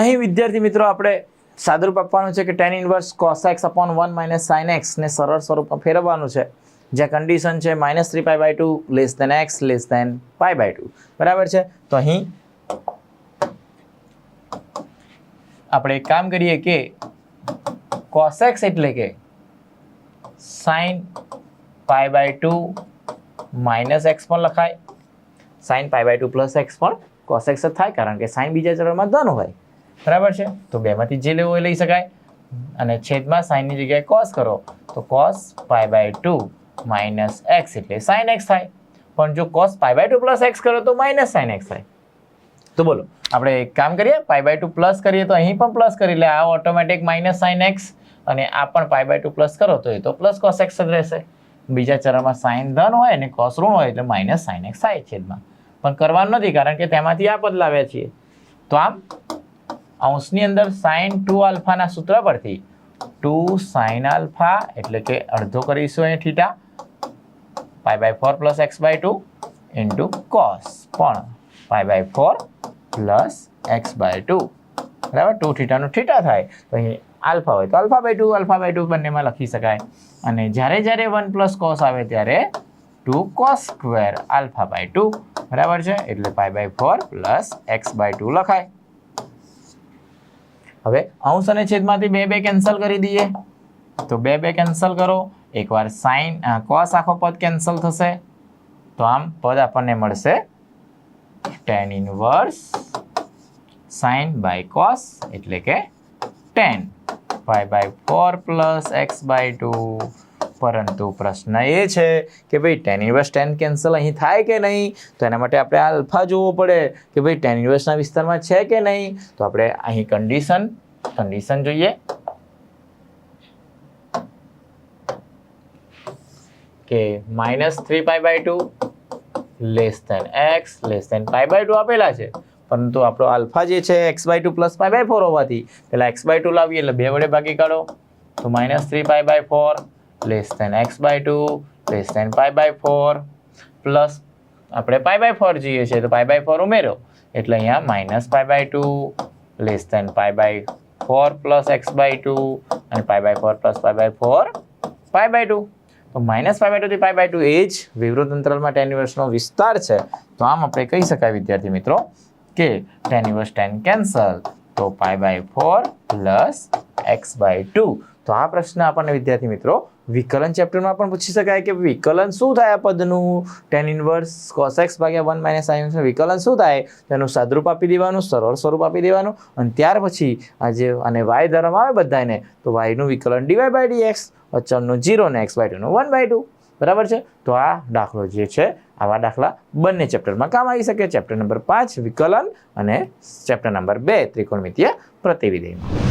અહીં વિદ્યાર્થી મિત્રો આપણે સાદુરૂપ આપવાનું છે કે tan inverse cos x upon one minus sine એક્સને સરળ સ્વરૂપમાં ફેરવવાનું છે. જ્યાં કન્ડિશન છે minus three pi by two less than x less than pi by two બરાબર છે? તો અહીં આપણે એક કામ કરીએ કે કોસ એક્સ એટલે કે sine pi by two minus x પણ લખાય. Sine pi by two plus x પણ કોસ એક્સ જ થાય, કારણ કે સાઇન બીજા ચરણમાં ધન હોય. બરાબર છે? તો બેમાંથી જે લેવું એ લઈ શકાય. અને છેદમાં સાઇનની જગ્યાએ કોસ કરો, તો cos pi by two minus x એટલે સાઇન એક્સ થાય. પણ જો cos pi by two plus x કરો તો માઇનસ સાઇન એક્સ થાય. તો બોલો, આપણે એક કામ કરીએ પાય બાય ટુ પ્લસ કરીએ તો અહીં પણ પ્લસ કરી લે આ ઓટોમેટિક માઇનસ સાઇન એક્સ અને આ પણ પાઈ બાય ટુ પ્લસ કરો તો એ તો પ્લસ કોસ એક્સ જ રહેશે. બીજા ચરણમાં સાઇન ધન હોય અને કોસ ઋણ હોય એટલે માઇનસ સાઇન એક્સ થાય છેદમાં. પણ કરવાનું નથી, કારણ કે તેમાંથી આ પદ છીએ. તો આમ અંશની અંદર સાઇન ટુ આલ્ફાના સૂત્ર પરથી ટુ સાઇન આલ્ફા એટલે કે અડધો કરીશું અહીં theta pi by four plus x by two into cos પણ pi by four plus x by two બરાબર? ટુ થીટાનું થીટા થાય. તો અહીં આલ્ફા હોય તો alpha by two alpha by two બંનેમાં લખી શકાય. અને જ્યારે જ્યારે વન પ્લસ કોસ આવે ત્યારે two cos square alpha by two બરાબર છે? એટલે pi by four plus x by two લખાય. હવે અંશ અને છેદમાંથી બે બે કેન્સલ કરી દઈએ. તો બે બે કેન્સલ કરો. એકવાર સાઈન કોસ આખો પદ કેન્સલ થશે. તો આમ પદ આપણને મળશે tan inverse sine by cos એટલે કે tan five by four plus x by two પરંતુ પ્રશ્ન એ છે કે ભાઈ ટેન ઇન્વર્સ ટેન કેન્સલ અહીં થાય કે નહીં? તો એના માટે આપણે આલ્ફા જોવો પડે કે ભાઈ ટેન ઇન્વર્સના વિસ્તારમાં છે કે નહીં? તો આપણે અહીં કન્ડિશન કન્ડિશન જોઈએ. કે minus three pi by two less than x less than pi by two આપેલા છે. પરંતુ આપણો આલ્ફા જે છે x by two plus pi by four હોવાથી પહેલાં એક્સ બાય ટુ લાવીએ એટલે બે વડે ભાગી કાઢો. તો minus three pi by four less than x by two less than pi by four plus આપણે પાય બાય ફોર જોઈએ છીએ તો પાય બાય ફોર ઉમેરો એટલે અહીંયા minus pi by two less than pi by four plus x by two અને pi by four plus pi by four pi by two તો minus pi by ટુથી pi by two એ જ વિવૃત અંતરાલમાં ટેન ઇન્વર્સનો વિસ્તાર છે તો આમ આપણે કહી શકાય વિદ્યાર્થી મિત્રો કે ટેન ઇન્વર્સ ટેન કેન્સલ તો pi by four plus x by two તો આ પ્રશ્ન આપણને વિદ્યાર્થી મિત્રો વિકલન ચેપ્ટરમાં પણ પૂછી શકાય કે વિકલન શું થાય પદનું? ટેન ઇનવર્સ કોસ એક્સ ભાગ્યા વન માઇનસ સાઇન વિકલન શું થાય? તેનું સાદરૂપ આપી દેવાનું, સરળ સ્વરૂપ આપી દેવાનું અને ત્યાર પછી આ જે અને વાય ધર્મ આવે બધાને તો વાયનું વિકલન ડીવાય બાય ડીએક્સ અચળનું જીરો ને એક્સ બાય ટુનું વન બાય ટુ બરાબર છે? તો આ દાખલો જે છે, આવા દાખલા બંને ચેપ્ટરમાં કામ આવી શકે. ચેપ્ટર નંબર પાંચ વિકલન અને ચેપ્ટર નંબર બે ત્રિકોણમિતીય પ્રતિવિધિમાં